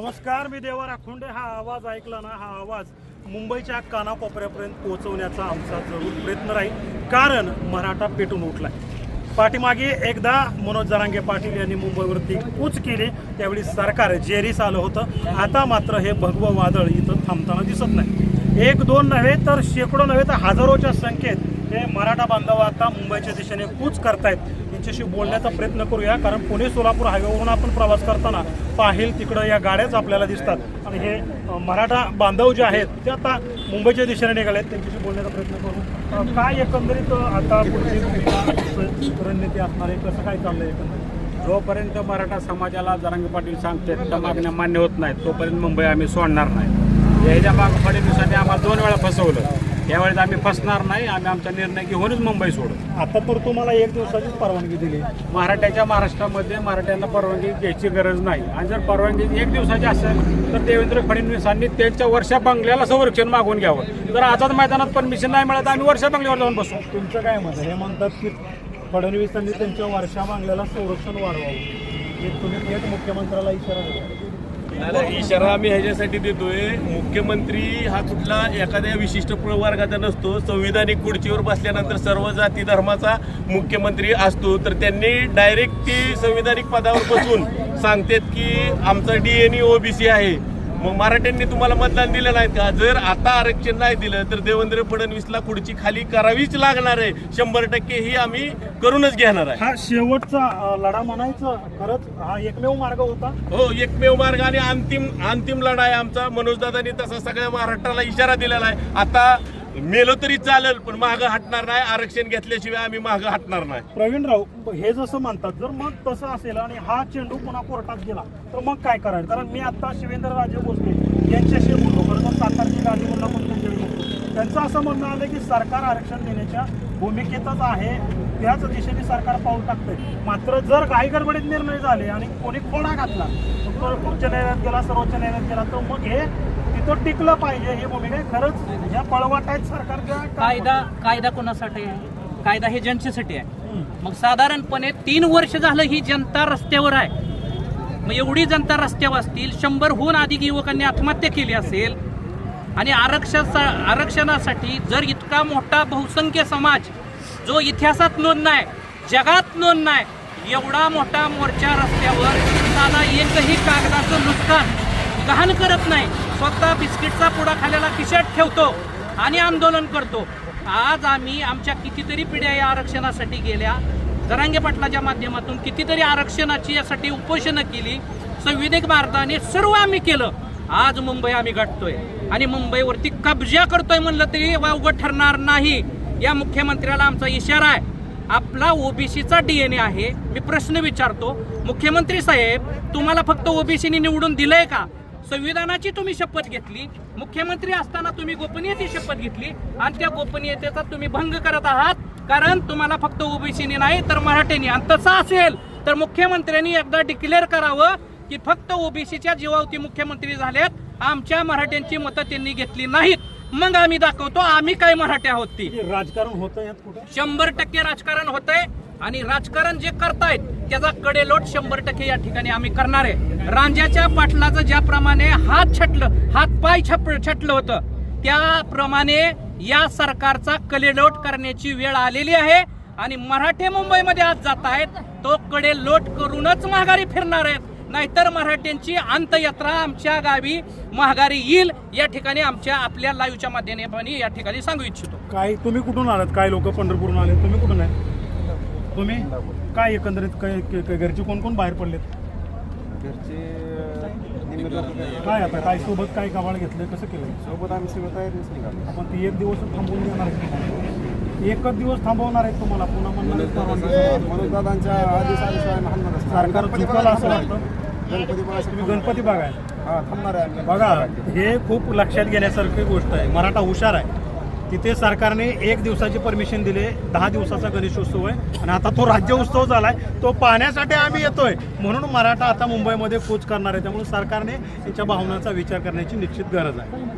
नमस्कार मी देवा राखोंडे हा आवाज ऐकला ना हा आवाज मुंबईच्या कानाकोपऱ्यापर्यंत पोहोचवण्याचा आमचा जरूर प्रयत्न राहील. कारण मराठा पेटून उठलाय. पाठीमागे एकदा मनोज जरांगे पाटील यांनी मुंबईवरती कूच केली. त्यावेळी सरकार जेरीस आलं होतं. आता मात्र हे भगवं वादळ इथं थांबताना दिसत नाही. एक दोन नव्हे तर शेकडो नव्हे तर हजारोच्या संख्येत हे मराठा बांधव आता मुंबईच्या दिशेने कूच करतायत. त्यांच्याशी बोलण्याचा प्रयत्न करूया. कारण पुणे सोलापूर हायवेवरून आपण प्रवास करताना पाहिल तिकडं या गाड्याच आपल्याला दिसतात. आणि हे मराठा बांधव जे आहेत ते आता मुंबईच्या दिशेने निघाले आहेत त्यांच्याशी बोलण्याचा प्रयत्न करू. काय एकंदरीत आता पुढची रणनीती असणार आहे कसं काय चाललं आहे एकंदरीत? जोपर्यंत मराठा समाजाला जरांगे पाटील सांगते त्या मागण्या मान्य होत नाहीत तोपर्यंत मुंबई आम्ही सोडणार नाही. याच्या माग फडणवीसांनी आम्हाला दोन वेळा फसवलं. यावेळेस आम्ही फसणार नाही आम्ही आमचा निर्णय घेऊनच मुंबई सोडू. आता तर तुम्हाला एक दिवसाचीच परवानगी दिली. मराठ्याच्या महाराष्ट्रामध्ये मराठ्यांना परवानगी घ्यायची गरज नाही. आणि जर परवानगी एक दिवसाची असेल तर देवेंद्र फडणवीसांनी त्यांच्या वर्षा बंगल्याला संरक्षण मागून घ्यावं. जर आझाद मैदानात परमिशन नाही मिळत आम्ही वर्षा बंगल्यावर जाऊन बसू. तुमचं काय मत आहे? हे म्हणतात की फडणवीसांनी त्यांच्या वर्षा बांगल्याला संरक्षण वाढवावं. हे तुम्ही थेट मुख्यमंत्र्याला इशारा दिला इशारा आम्ही ह्याच्यासाठी देतोय. मुख्यमंत्री हा कुठला एखाद्या विशिष्ट प्रवर्गाचा नसतो संविधानिक खुर्चीवर बसल्यानंतर सर्व जाती धर्माचा मुख्यमंत्री असतो. तर त्यांनी डायरेक्ट ती संविधानिक पदावर बसून सांगतात की आमचं डीएनई ओबीसी आहे. मग मराठ्यांनी तुम्हाला मतदान दिलं नाही का? जर आता आरक्षण नाही दिलं तर देवेंद्र फडणवीसला खुर्ची खाली करावीच लागणार आहे. शंभर टक्के ही आम्ही करूनच घेणार आहे. हा शेवटचा लढा म्हणायचं खरंच हा एकमेव मार्ग होता. हो एकमेव मार्ग आणि अंतिम अंतिम लढा आहे आमचा. मनोजदादांनी तसा सगळ्या महाराष्ट्राला इशारा दिलेला आहे. आता मेलो तरी चालेल पण मागं हटणार नाही. आरक्षण घेतल्याशिवाय आम्ही मागं हटणार नाही. प्रवीण राव हे जसं म्हणतात जर मग तसं असेल आणि हा चेंडू पुन्हा कोर्टात गेला तर मग काय करायचं? कारण मी आता शिवेंद्र राजे भोसले यांच्याशी बोललो बरोबर सातारची गाडी बोलला पण त्यांच्याशी बोललो त्यांचं असं म्हणणं आलं की सरकार आरक्षण देण्याच्या भूमिकेतच आहे त्याच दिशेने सरकार पाऊल टाकतंय. मात्र जर काही गडबडीत निर्णय झाले आणि कोणी खोडा घातला उच्च न्यायालयात गेला सर्वोच्च न्यायालयात गेला तर मग हे तिथं टिकलं पाहिजे ही भूमिका. खरंच पळवाट आहेत सरकारच्या कायदा कायदा कोणासाठी आहे? कायदा हे जनतेसाठी आहे. मग साधारणपणे तीन वर्ष झालं ही जनता रस्त्यावर आहे. मग एवढी जनता रस्त्यावर असतील शंभरहून अधिक युवकांनी आत्महत्या केली असेल आणि आरक्षणा आरक्षणासाठी जर इतका मोठा बहुसंख्य समाज जो इतिहासात नोंद नाही जगात नोंद नाही एवढा मोठा मोर्चा रस्त्यावर त्याला एकही कागदाचं नुकसान गहाण करत नाही. स्वतः बिस्किटचा पुडा खाल्याला खिशात ठेवतो आणि आंदोलन करतो. आज आम्ही आमच्या कितीतरी पिढ्या या आरक्षणासाठी गेल्या. जरांगे पाटलाच्या माध्यमातून कितीतरी आरक्षणाची यासाठी उपोषणं केली. संविधिक भारताने सर्व आम्ही केलं. आज मुंबई आम्ही गाठतोय. आणि मुंबईवरती कब्जा करतोय म्हणलं तरी वावगं ठरणार नाही. या मुख्यमंत्र्याला आमचा इशारा आहे. आपला ओबीसीचा डीएनए आहे. मी प्रश्न विचारतो मुख्यमंत्री साहेब तुम्हाला फक्त ओबीसीने निवडून दिलंय का? संविधानाची तुम्ही शपथ घेतली मुख्यमंत्री असताना तुम्ही गोपनीयते शपथ घेतली आणि त्या गोपनीयतेचा तुम्ही भंग करत आहात. कारण तुम्हाला फक्त ओबीसीने नाही तर मराठीने. आणि तसं असेल तर मुख्यमंत्र्यांनी एकदा डिक्लेअर करावं की फक्त ओबीसीच्या जीवावती मुख्यमंत्री झाल्यात आमच्या मराठ्यांची मतं त्यांनी घेतली नाहीत. मग आम्ही दाखवतो आम्ही काय मराठी आहोत ती. राजकारण होतं शंभर टक्के राजकारण होतंय आणि राजकारण जे करतायत त्याचा कडेलोट शंभर टक्के या ठिकाणी आम्ही करणार आहे. रांजाच्या पाटलाचं ज्याप्रमाणे हात छटलं हात पाय छप छटलं होतं त्याप्रमाणे या सरकारचा कडेलोट करण्याची वेळ आलेली आहे आणि मराठे मुंबईमध्ये आज जात आहेत तो कडेलोट करूनच महागारी फिरणार आहेत. नाहीतर मराठ्यांची अंतयात्रा आमच्या गावी महागारी येईल या ठिकाणी आमच्या आपल्या लाईव्हच्या माध्यमाने या ठिकाणी सांगू इच्छितो. काय तुम्ही कुठून आलात? काय लोक पंढरपूरून आले तुम्ही कुठून आहे? तुम्ही? काय एकंदरीत काय काय- काय घरचे कोण कोण बाहेर पडलेत? काय आता काय सोबत काय गवाळ घेतलं कसं केलं सोबत आम्ही सगळं तयारीच निघालो. आपण ती एक दिवस थांबवून देणार आहे. एकच दिवस थांबवणार आहे तुम्हाला. पुन्हा म्हणणार आहेत परवानगी. मनोज दादांच्या आदेश. सरकार चुकलं असं वाटतं? गणपती तुम्ही गणपती बघाय हा थांबणार आहे आम्ही. बघा हे खूप लक्षात घेण्यासारखी गोष्ट आहे. मराठा हुशार आहे. तिथे सरकारने एक दिवसाची परमिशन दिले. दहा दिवसाचा गणेशोत्सव आहे. आणि आता तो राज्य उत्सव झालाय. तो पाहण्यासाठी आम्ही येतोय. म्हणून मराठा आता मुंबईमध्ये कूच करणार आहे. त्यामुळे सरकारने याच्या भावनांचा विचार करण्याची निश्चित गरज आहे.